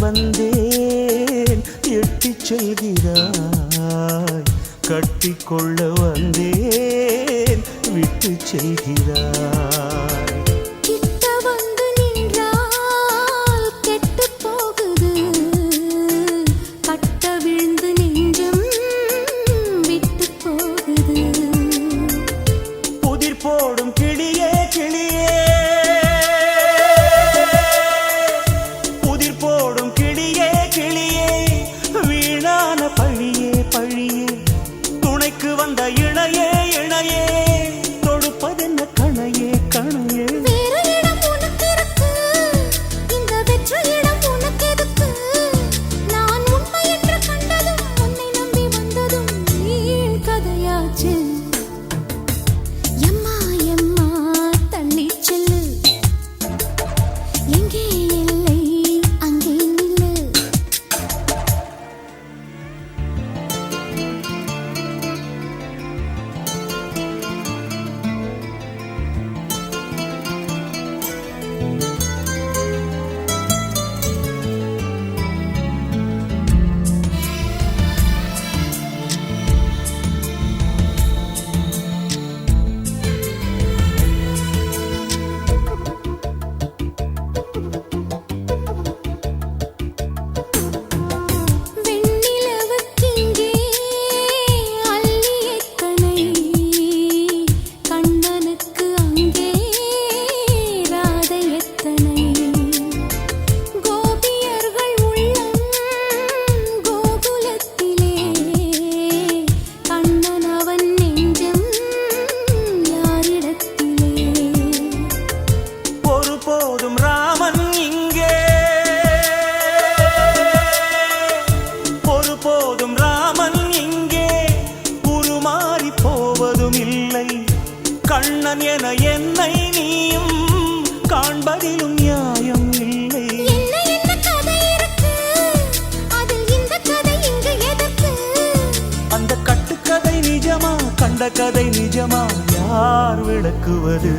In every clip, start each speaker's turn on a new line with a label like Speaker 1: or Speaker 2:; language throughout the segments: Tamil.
Speaker 1: வந்தேன். எட்டி செல்கிறாய். கட்டிக்கொள்ள வந்தேன். விட்டு செல்கிறாய்.
Speaker 2: கண்ணன்
Speaker 1: என என்னை நீயும் காண்பதிலும் நியாயம் இல்லை. அந்த கட்டுக்கதை நிஜமா கண்ட கதை நிஜமா யார் விளக்குவது?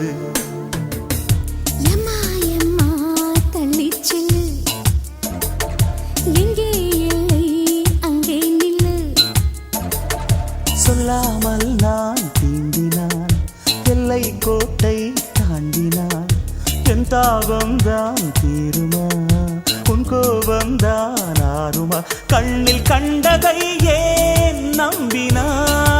Speaker 1: சொல்லாமல் நான் எல்லை கோட்டை தாண்டினான் என் தாபம் தான் தீருமா? உன் கோபம் தான் ஆறுமா? கண்ணில் கண்டதை ஏன் நம்பினான்